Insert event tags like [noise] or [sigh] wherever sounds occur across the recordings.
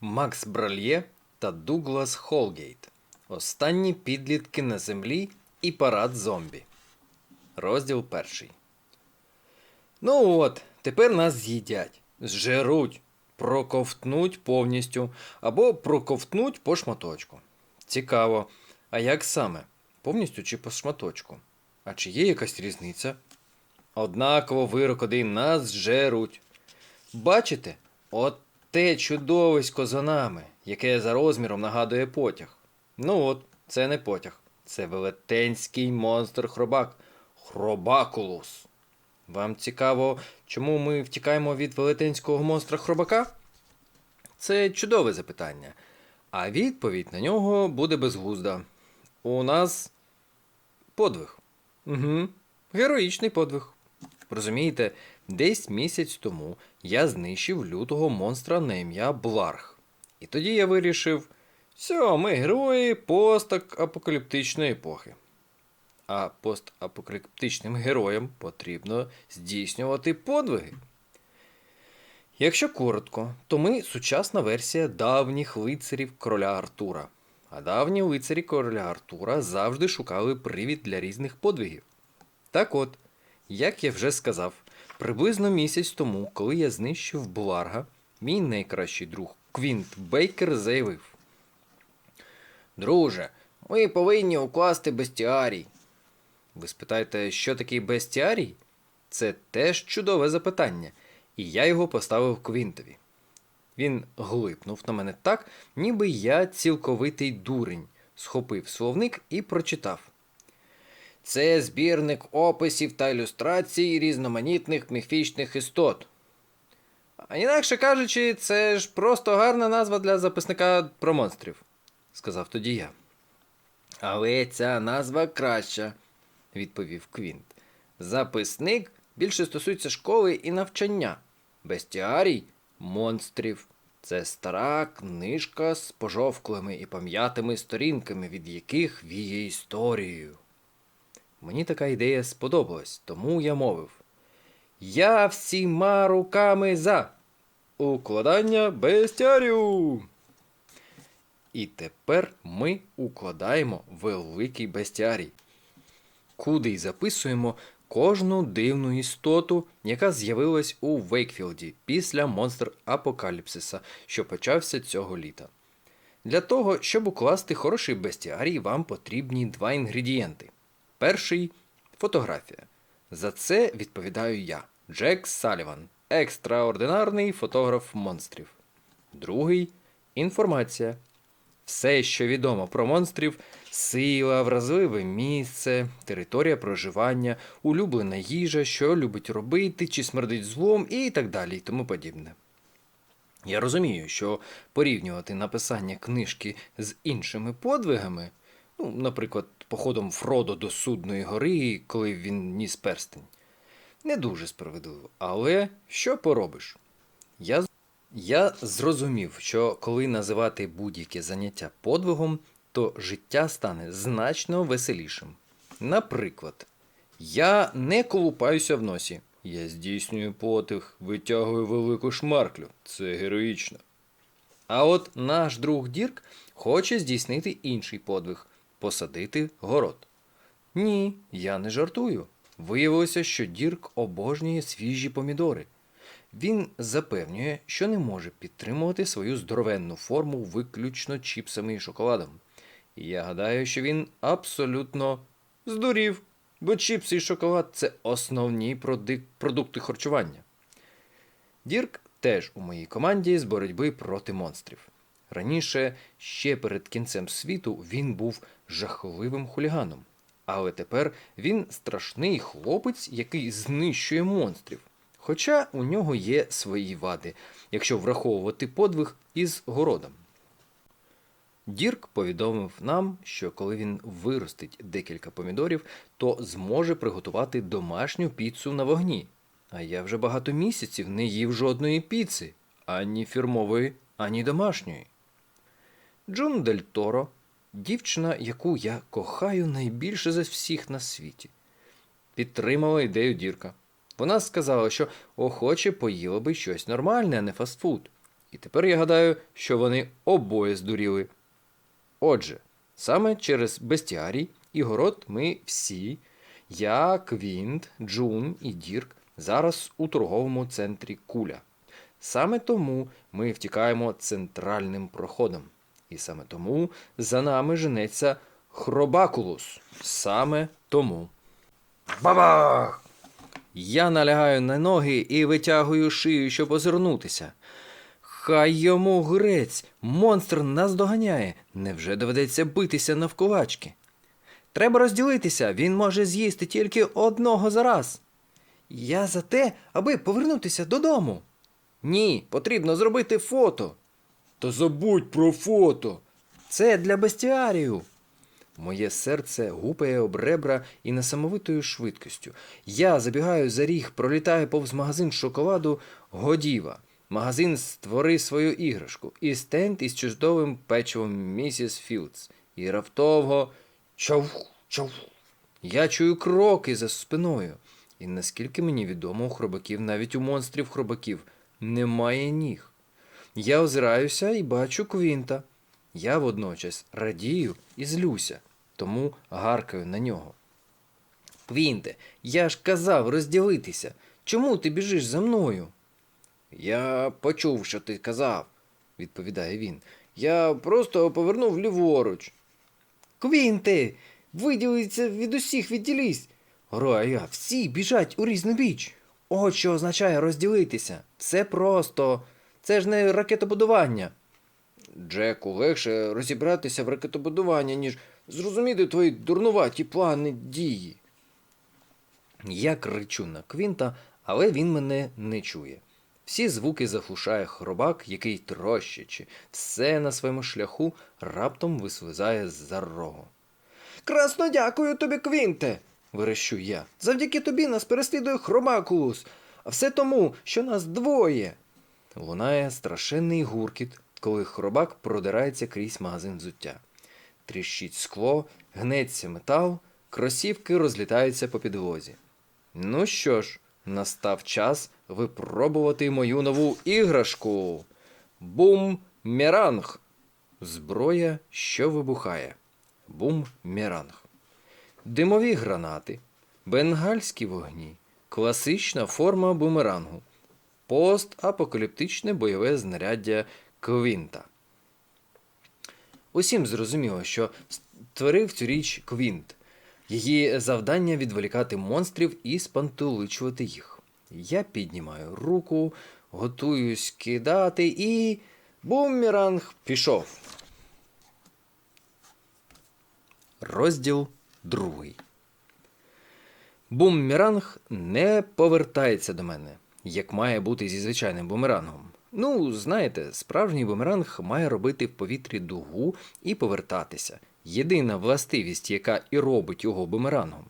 Макс Бральє та Дуглас Холгейт. Останні підлітки на землі і парад зомбі. Розділ перший. Ну от, тепер нас з'їдять, зжеруть, проковтнуть повністю або проковтнуть по шматочку. Цікаво, а як саме? Повністю чи по шматочку? А чи є якась різниця? Однаково вирок один нас зжеруть. Бачите, от те чудовисько за нами, яке за розміром нагадує потяг. Ну от, це не потяг. Це велетенський монстр хробак. Хробакулус. Вам цікаво, чому ми втікаємо від велетенського монстра хробака? Це чудове запитання. А відповідь на нього буде безглузда. У нас подвиг. Угу. Героїчний подвиг. Розумієте, десь місяць тому я знищив лютого монстра на ім'я Бларх. І тоді я вирішив, все, ми герої постапокаліптичної епохи. А постапокаліптичним героям потрібно здійснювати подвиги. Якщо коротко, то ми сучасна версія давніх лицарів короля Артура. А давні лицарі короля Артура завжди шукали привід для різних подвигів. Так от, як я вже сказав, приблизно місяць тому, коли я знищив Бларга, мій найкращий друг Квінт Бейкер заявив: Друже, ми повинні укласти бестіарій. Ви спитаєте, що такий бестіарій? Це теж чудове запитання, і я його поставив Квінтові. Він глипнув на мене так, ніби я цілковитий дурень, схопив словник і прочитав. Це збірник описів та ілюстрацій різноманітних міфічних істот. А інакше кажучи, це ж просто гарна назва для записника про монстрів, сказав тоді я. Але ця назва краща, відповів Квінт. Записник більше стосується школи і навчання. Бестіарій монстрів. Це стара книжка з пожовклими і пам'ятими сторінками, від яких віє історією. Мені така ідея сподобалась, тому я мовив. Я всіма руками за укладання бестіарію. І тепер ми укладаємо великий бестіарій, куди й записуємо кожну дивну істоту, яка з'явилась у Вейкфілді після монстр Апокаліпсиса, що почався цього літа. Для того, щоб укласти хороший бестіарій, вам потрібні два інгредієнти. Перший фотографія. За це відповідаю я, Джек Саліван, екстраординарний фотограф монстрів. Другий інформація. Все, що відомо про монстрів, сила, вразливе місце, територія проживання, улюблена їжа, що любить робити, чи смердить злом і так далі, і тому подібне. Я розумію, що порівнювати написання книжки з іншими подвигами, ну, наприклад, походом Фродо до Судної гори, коли він ніс перстень, не дуже справедливо. Але що поробиш? Я я зрозумів, що коли називати будь-яке заняття подвигом, то життя стане значно веселішим. Наприклад, я не колупаюся в носі. Я здійснюю потяг, витягую велику шмарклю. Це героїчно. А от наш друг Дірк хоче здійснити інший подвиг посадити город. Ні, я не жартую. Виявилося, що Дірк обожнює свіжі помідори. Він запевнює, що не може підтримувати свою здоровенну форму виключно чіпсами і шоколадом. І я гадаю, що він абсолютно здурів, бо чіпси і шоколад це основні продукти харчування. Дірк теж у моїй команді з боротьби проти монстрів. Раніше, ще перед кінцем світу, він був жахливим хуліганом. Але тепер він страшний хлопець, який знищує монстрів. Хоча у нього є свої вади, якщо враховувати подвиг із городом. Дірк повідомив нам, що коли він виростить декілька помідорів, то зможе приготувати домашню піцу на вогні. А я вже багато місяців не їв жодної піци, ані фірмової, ані домашньої. Джун Дель Торо, дівчина, яку я кохаю найбільше за всіх на світі, підтримала ідею Дірка. Вона сказала, що охоче поїла би щось нормальне, а не фастфуд. І тепер я гадаю, що вони обоє здуріли. Отже, саме через бестіарій і город ми всі, я, Квінт, Джун і Дірк, зараз у торговому центрі Куля. Саме тому ми втікаємо центральним проходом. І саме тому за нами женеться Хробакулус. Саме тому. Бабах! Я налягаю на ноги і витягую шию, щоб озирнутися. Хай йому грець, монстр нас доганяє. Невже доведеться битися навколачки? Треба розділитися, він може з'їсти тільки одного за раз. Я за те, аби повернутися додому. Ні, потрібно зробити фото. То забудь про фото. Це для бестіарію. Моє серце гупає об ребра і несамовитою швидкістю. Я забігаю за ріг, пролітаю повз магазин шоколаду Годіва. Магазин створи свою іграшку і стенд із чудовим печивом місіс Філдс. І раптово чавх, чавх. Я чую кроки за спиною. І наскільки мені відомо, у хробаків, навіть у монстрів хробаків, немає ніг. Я озираюся і бачу Квінта. Я водночас радію і злюся, тому гаркаю на нього. Квінте, я ж казав розділитися. Чому ти біжиш за мною? Я почув, що ти казав, відповідає він. Я просто повернув ліворуч. Квінте, виділиться від усіх відділісь. Граю я, всі біжать у різну біч. От що означає розділитися. Все просто. Це ж не ракетобудування. Джеку, легше розібратися в ракетобудуванні, ніж зрозуміти твої дурнуваті плани дії. Я кричу на Квінта, але він мене не чує. Всі звуки заглушає хробак, який трощачи, все на своєму шляху раптом вислизає з-за рогу. Красно дякую тобі, Квінте, верещу я. Завдяки тобі нас переслідує хробакулус, а все тому, що нас двоє. Лунає страшенний гуркіт, коли хробак продирається крізь магазин взуття. Тріщить скло, гнеться метал, кросівки розлітаються по підлозі. Ну що ж, настав час випробувати мою нову іграшку. Бум-меранг. Зброя, що вибухає. Бум-меранг. Димові гранати, бенгальські вогні, класична форма бумерангу, постапокаліптичне бойове знаряддя Квінта. Усім зрозуміло, що створив цю річ Квінт. Її завдання відволікати монстрів і спантеличувати їх. Я піднімаю руку, готуюсь кидати і. Бумеранг пішов. Розділ другий. Бумеранг не повертається до мене, як має бути зі звичайним бумерангом. Ну, знаєте, справжній бумеранг має робити в повітрі дугу і повертатися. Єдина властивість, яка і робить його бумерангом.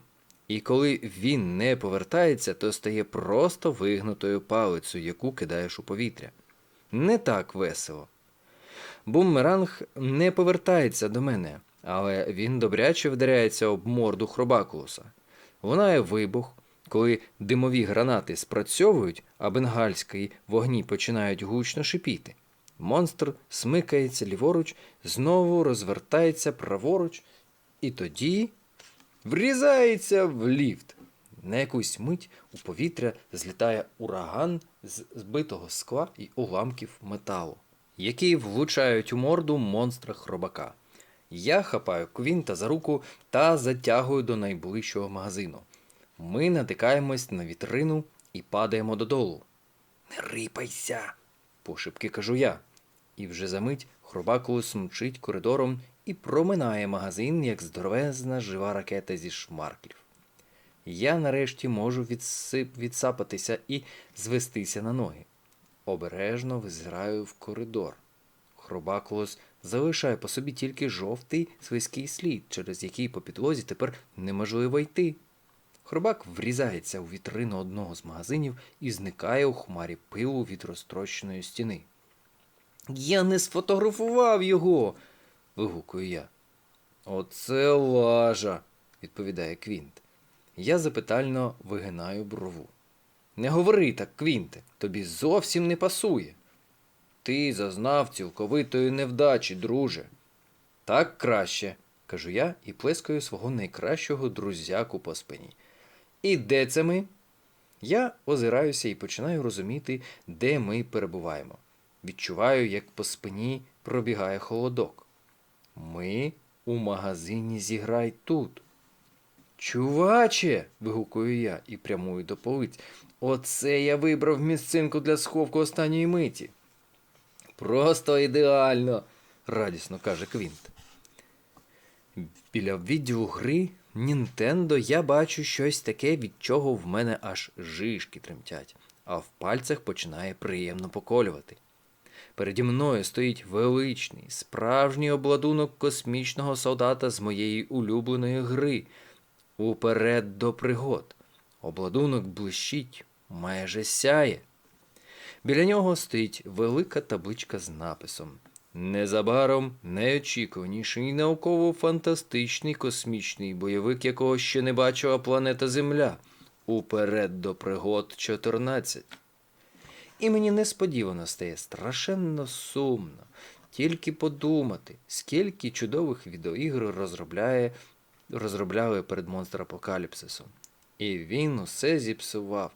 І коли він не повертається, то стає просто вигнутою палицею, яку кидаєш у повітря. Не так весело. Бумеранг не повертається до мене, але він добряче вдаряється об морду хробакулуса. Лунає вибух, коли димові гранати спрацьовують, а бенгальські вогні починають гучно шипіти. Монстр смикається ліворуч, знову розвертається праворуч, і тоді врізається в ліфт. На якусь мить у повітря злітає ураган з збитого скла і уламків металу, які влучають у морду монстра хробака. Я хапаю Квінта за руку та затягую до найближчого магазину. Ми натикаємось на вітрину і падаємо додолу. Не рипайся, пошепки кажу я. І вже за мить хробакулус мчить коридором і проминає магазин, як здоровезна жива ракета зі шмарклів. Я нарешті можу відсип... відсапатися і звестися на ноги. Обережно визираю в коридор. Хробакулус залишає по собі тільки жовтий свиський слід, через який по підлозі тепер неможливо йти. Хробак врізається у вітрину одного з магазинів і зникає у хмарі пилу від розтрощеної стіни. Я не сфотографував його. вигукую я. Оце лажа, відповідає Квінт. Я запитально вигинаю брову. Не говори так, Квінте, тобі зовсім не пасує. ти зазнав цілковитої невдачі, друже. Так краще, кажу я і плескаю свого найкращого друзяку по спині. І де це ми? Я озираюся і починаю розуміти, де ми перебуваємо. Відчуваю, як по спині пробігає холодок. Ми у магазині зіграй тут. Чуваче. вигукую я і прямую до полиць. Оце я вибрав місцинку для сховку останньої миті. Просто ідеально, радісно каже Квінт. Біля відділу гри Нінтендо я бачу щось таке, від чого в мене аж жишки тремтять, а в пальцях починає приємно поколювати. Переді мною стоїть величний, справжній обладунок космічного солдата з моєї улюбленої гри. Уперед до пригод. Обладунок блищить, майже сяє. Біля нього стоїть велика табличка з написом Незабаром найочікуваніший науково-фантастичний космічний бойовик, якого ще не бачила планета Земля. Уперед до пригод 14. І мені несподівано стає страшенно сумно. Тільки подумати, скільки чудових відеоігр розробляє, розробляли перед Монстр Апокаліпсисом. І він усе зіпсував.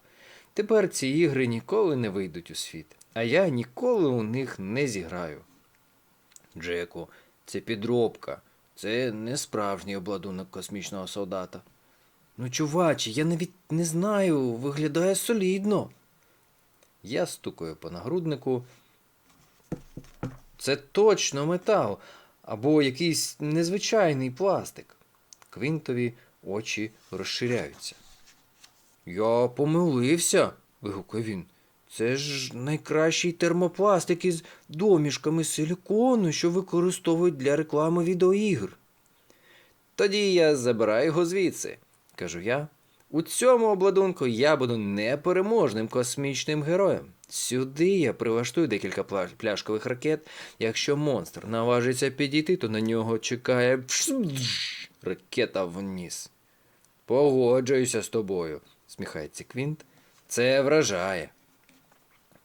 Тепер ці ігри ніколи не вийдуть у світ, а я ніколи у них не зіграю. Джеку, це підробка. Це не справжній обладунок космічного солдата. Ну, чуваче, я навіть не знаю, виглядає солідно. Я стукаю по нагруднику. Це точно метал або якийсь незвичайний пластик. Квінтові очі розширяються. Я помилився, вигукує він. Це ж найкращий термопластик із домішками силікону, що використовують для реклами відеоігр. Тоді я забираю його звідси, кажу я. У цьому обладунку я буду непереможним космічним героєм. Сюди я прилаштую декілька пляшкових ракет. Якщо монстр наважиться підійти, то на нього чекає [sniffs] ракета вниз. Погоджуюся з тобою, сміхається Квінт. Це вражає.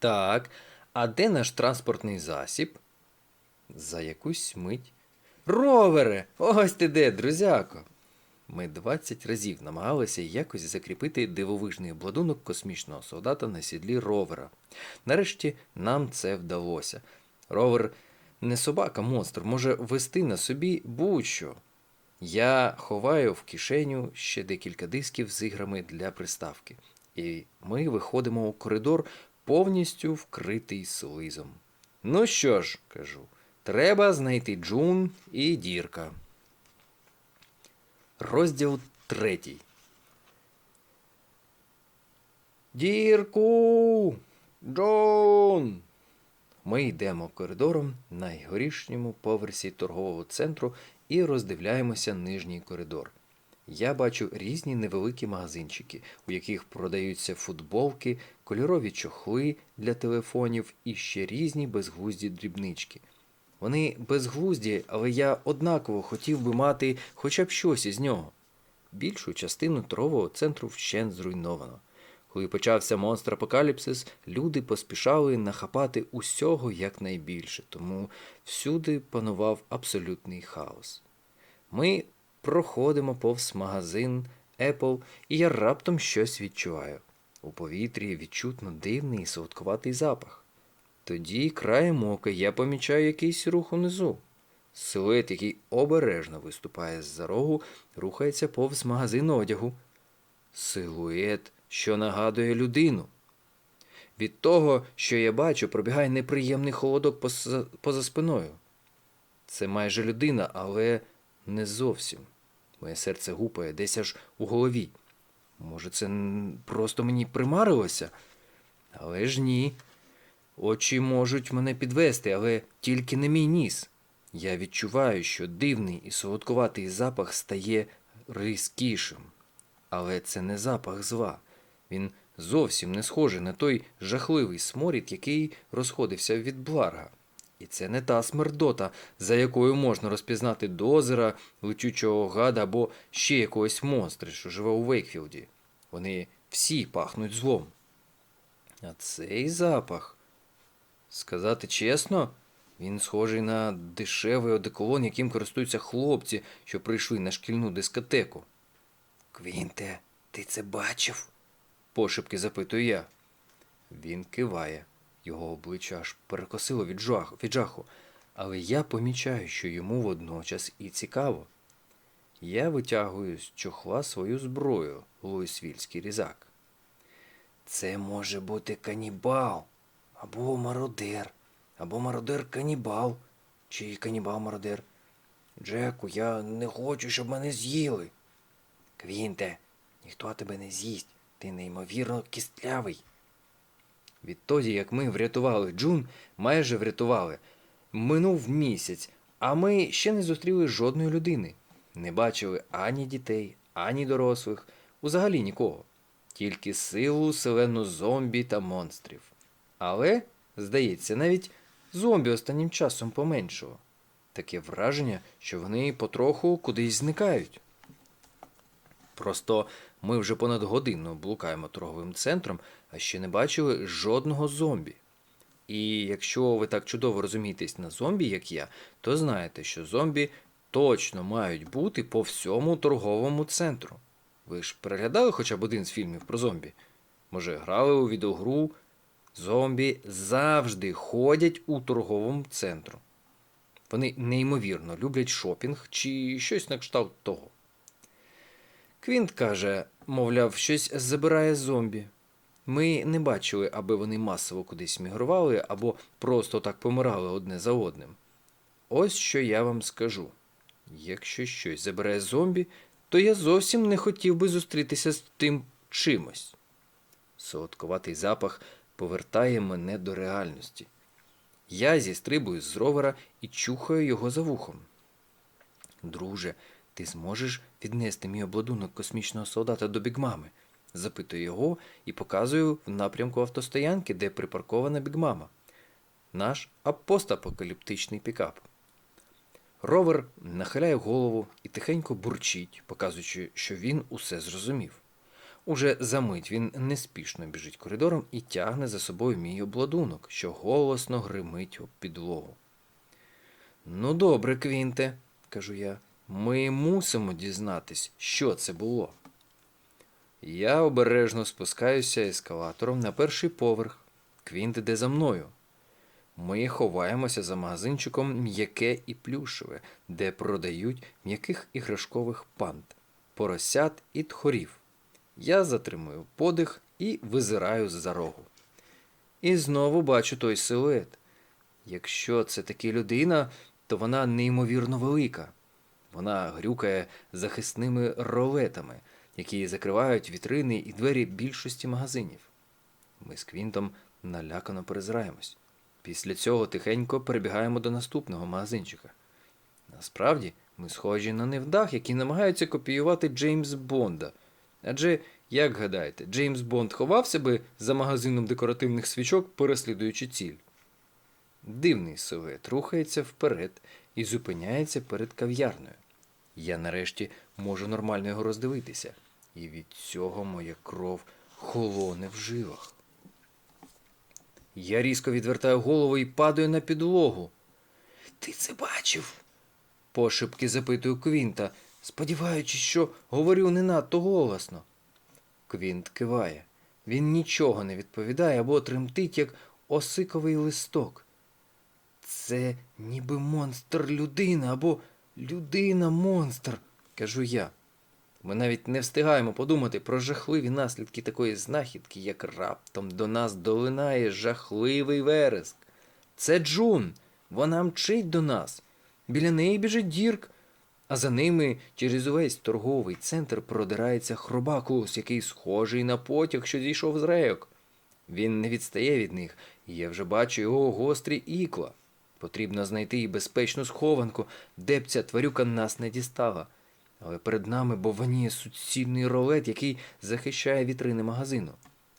Так, а де наш транспортний засіб? За якусь мить. Ровере! Ось ти де, друзяко. Ми 20 разів намагалися якось закріпити дивовижний обладунок космічного солдата на сідлі ровера. Нарешті нам це вдалося. Ровер не собака монстр, може вести на собі будь-що. Я ховаю в кишеню ще декілька дисків з іграми для приставки, і ми виходимо у коридор, повністю вкритий слизом. Ну що ж, кажу, треба знайти Джун і дірка. Розділ третій. Дірку. Джон. Ми йдемо коридором на найгорішньому поверсі торгового центру і роздивляємося нижній коридор. Я бачу різні невеликі магазинчики, у яких продаються футболки, кольорові чохли для телефонів і ще різні безглузді дрібнички. Вони безглузді, але я однаково хотів би мати хоча б щось із нього. Більшу частину торгового центру вщент зруйновано. Коли почався монстр апокаліпсис, люди поспішали нахапати усього якнайбільше, тому всюди панував абсолютний хаос. Ми проходимо повз магазин Apple, і я раптом щось відчуваю. У повітрі відчутно дивний солодкуватий запах. Тоді краєм ока я помічаю якийсь рух унизу. Силует, який обережно виступає з-за рогу, рухається повз магазин одягу. Силует, що нагадує людину. Від того, що я бачу, пробігає неприємний холодок поза, поза спиною. Це майже людина, але не зовсім. Моє серце гупає десь аж у голові. Може, це просто мені примарилося? Але ж ні. Очі можуть мене підвести, але тільки не мій ніс. Я відчуваю, що дивний і солодкуватий запах стає різкішим. Але це не запах зла. Він зовсім не схожий на той жахливий сморід, який розходився від бларга. І це не та смердота, за якою можна розпізнати дозера, летючого гада або ще якогось монстра, що живе у Вейкфілді. Вони всі пахнуть злом. А цей запах Сказати чесно, він схожий на дешевий одеколон, яким користуються хлопці, що прийшли на шкільну дискотеку. Квінте, ти це бачив? пошепки запитую я. Він киває, його обличчя аж перекосило від жаху, від жаху, але я помічаю, що йому водночас і цікаво. Я витягую з чохла свою зброю, луїсвільський різак. Це може бути канібал, або мародер, або мародер-канібал, чи канібал-мародер. Джеку, я не хочу, щоб мене з'їли. Квінте, ніхто тебе не з'їсть, ти неймовірно кістлявий. Відтоді, як ми врятували Джун, майже врятували. Минув місяць, а ми ще не зустріли жодної людини. Не бачили ані дітей, ані дорослих, взагалі нікого. Тільки силу селену зомбі та монстрів. Але, здається, навіть зомбі останнім часом поменшало. Таке враження, що вони потроху кудись зникають. Просто ми вже понад годину блукаємо торговим центром, а ще не бачили жодного зомбі. І якщо ви так чудово розумієтесь на зомбі, як я, то знаєте, що зомбі точно мають бути по всьому торговому центру. Ви ж переглядали хоча б один з фільмів про зомбі? Може, грали у відеогру? Зомбі завжди ходять у торговому центру. Вони неймовірно люблять шопінг чи щось на кшталт того. Квінт каже, мовляв, щось забирає зомбі. Ми не бачили, аби вони масово кудись мігрували або просто так помирали одне за одним. Ось що я вам скажу. Якщо щось забирає зомбі, то я зовсім не хотів би зустрітися з тим чимось. Солодковатий запах повертає мене до реальності. Я зістрибую з ровера і чухаю його за вухом. Друже, ти зможеш віднести мій обладунок космічного солдата до бігмами? запитую його і показую в напрямку автостоянки, де припаркована бігмама. Наш постапокаліптичний пікап. Ровер нахиляє голову і тихенько бурчить, показуючи, що він усе зрозумів. Уже за мить він неспішно біжить коридором і тягне за собою мій обладунок, що голосно гримить об підлогу. Ну, добре, Квінте, кажу я, ми мусимо дізнатись, що це було. Я обережно спускаюся ескалатором на перший поверх. Квінт іде за мною. Ми ховаємося за магазинчиком м'яке і плюшеве, де продають м'яких іграшкових панд, поросят і тхорів. Я затримую подих і визираю з-за рогу. І знову бачу той силует. Якщо це таки людина, то вона неймовірно велика. Вона грюкає захисними ролетами, які закривають вітрини і двері більшості магазинів. Ми з Квінтом налякано перезираємось. Після цього тихенько перебігаємо до наступного магазинчика. Насправді, ми схожі на невдах, які намагаються копіювати Джеймс Бонда. Адже, як гадаєте, Джеймс Бонд ховався би за магазином декоративних свічок, переслідуючи ціль. Дивний силует рухається вперед і зупиняється перед кав'ярною. Я нарешті можу нормально його роздивитися, і від цього моя кров холоне в жилах. Я різко відвертаю голову і падаю на підлогу. Ти це бачив? пошепки запитую Квінта, сподіваючись, що говорю не надто голосно. Квінт киває. Він нічого не відповідає або тремтить, як осиковий листок. Це ніби монстр людина або людина-монстр, кажу я. Ми навіть не встигаємо подумати про жахливі наслідки такої знахідки, як раптом до нас долинає жахливий вереск. Це Джун. Вона мчить до нас. Біля неї біжить дірк, а за ними через увесь торговий центр продирається хробакус, який схожий на потяг, що зійшов з рейок. Він не відстає від них, і я вже бачу його гострі ікла. Потрібно знайти і безпечну схованку, де б ця тварюка нас не дістала. Але перед нами бованіє суцільний ролет, який захищає вітрини магазину.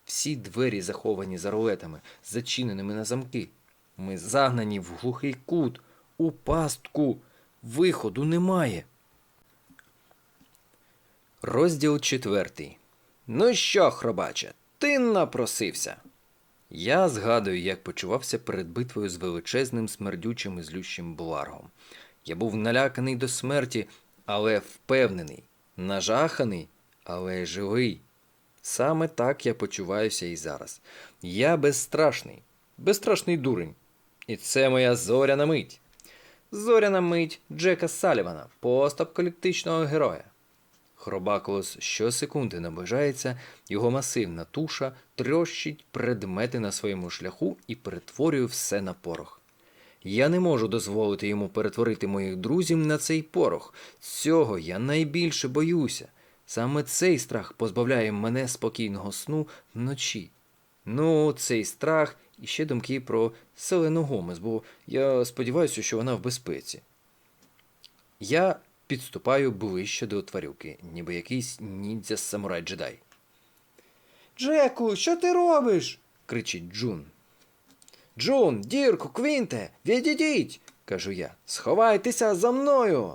Всі двері заховані за ролетами, зачиненими на замки. Ми загнані в глухий кут, у пастку. Виходу немає. Розділ четвертий. Ну що, хробаче, ти напросився. Я згадую, як почувався перед битвою з величезним смердючим і злющим бларгом. Я був наляканий до смерті, але впевнений, нажаханий, але живий. Саме так я почуваюся і зараз. Я безстрашний, безстрашний дурень. І це моя зоряна мить. Зоряна мить Джека Салівана, постапокаліптичного героя. Хробакулос щосекунди наближається, його масивна туша трощить предмети на своєму шляху і перетворює все на порох. Я не можу дозволити йому перетворити моїх друзів на цей порох. Цього я найбільше боюся. Саме цей страх позбавляє мене спокійного сну вночі. Ну, цей страх і ще думки про Селену Гомес, бо я сподіваюся, що вона в безпеці. Я підступаю ближче до тварюки, ніби якийсь ніндзя самурай джедай. Джеку, що ти робиш? кричить Джун. Джун, Дірку, Квінте, відійдіть, кажу я. Сховайтеся за мною.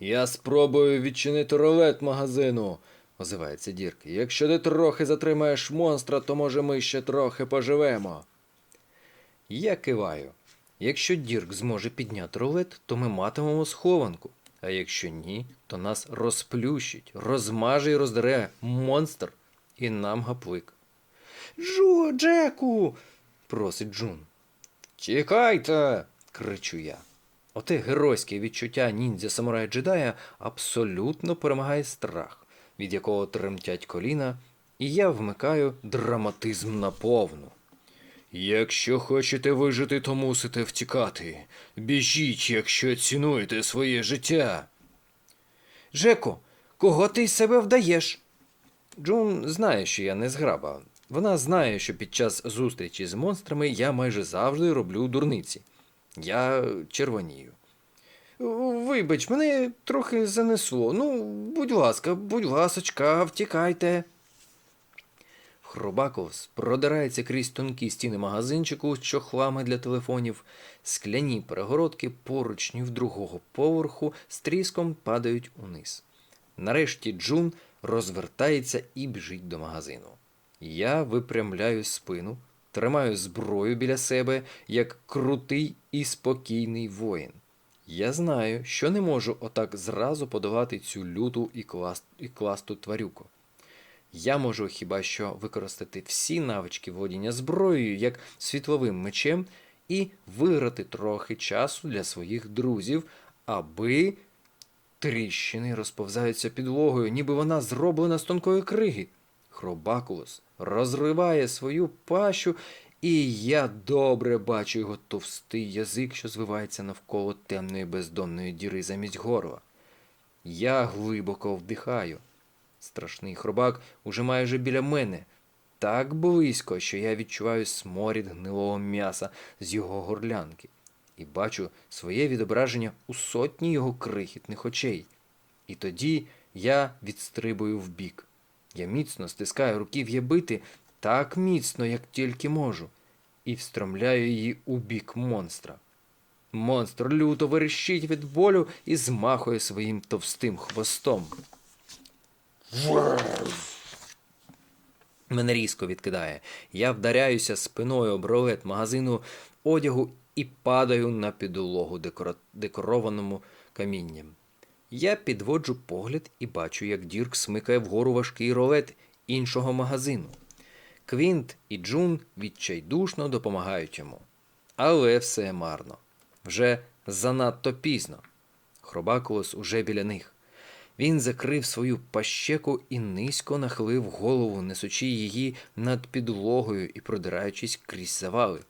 Я спробую відчинити рулет магазину, озивається Дірк. Якщо ти трохи затримаєш монстра, то може ми ще трохи поживемо. Я киваю. Якщо Дірк зможе підняти рулет, то ми матимемо схованку. А якщо ні, то нас розплющить, розмаже і роздере монстр, і нам гаплик. Джо, Джеку. просить Джун. Тікайте. кричу я. Оте геройське відчуття ніндзя самурая джедая абсолютно перемагає страх, від якого тремтять коліна, і я вмикаю драматизм наповну. Якщо хочете вижити, то мусите втікати. Біжіть, якщо цінуєте своє життя. Жеко, кого ти з себе вдаєш? Джун знає, що я не зграба. Вона знає, що під час зустрічі з монстрами я майже завжди роблю дурниці. Я червонію. Вибач, мене трохи занесло. Ну, будь ласка, будь ласочка, втікайте. Хробаковс продирається крізь тонкі стіни магазинчику з чохлами для телефонів, скляні перегородки поручнів другого поверху з тріском падають униз. Нарешті Джун розвертається і біжить до магазину. Я випрямляю спину, тримаю зброю біля себе, як крутий і спокійний воїн. Я знаю, що не можу отак зразу подолати цю люту і класту тварюку. Я можу хіба що використати всі навички володіння зброєю як світловим мечем і виграти трохи часу для своїх друзів, аби тріщини розповзаються підлогою, ніби вона зроблена з тонкої криги. Хробакулос розриває свою пащу, і я добре бачу його товстий язик, що звивається навколо темної бездонної діри замість горла. Я глибоко вдихаю. Страшний хробак уже майже біля мене, так близько, що я відчуваю сморід гнилого м'яса з його горлянки і бачу своє відображення у сотні його крихітних очей. І тоді я відстрибую вбік. Я міцно стискаю руків'я бити так міцно, як тільки можу, і встромляю її у бік монстра. Монстр люто верещить від болю і змахує своїм товстим хвостом. Мене різко відкидає. Я вдаряюся спиною об ролет магазину одягу і падаю на підлогу декора... декорованому камінням. Я підводжу погляд і бачу, як Дірк смикає вгору важкий ролет іншого магазину. Квінт і Джун відчайдушно допомагають йому. Але все марно. Вже занадто пізно. Хробакулос уже біля них. Він закрив свою пащеку і низько нахилив голову, несучи її над підлогою і продираючись крізь завали.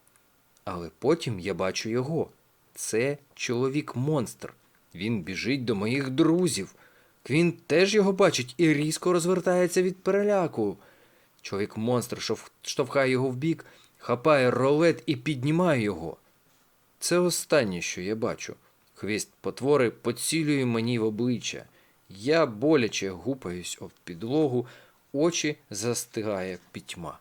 Але потім я бачу його. Це чоловік-монстр. Він біжить до моїх друзів. Квін теж його бачить і різко розвертається від переляку. Чоловік-монстр штовхає його вбік, хапає ролет і піднімає його. Це останнє, що я бачу. Хвіст потвори поцілює мені в обличчя. Я боляче гупаюсь об підлогу, очі застигає пітьма.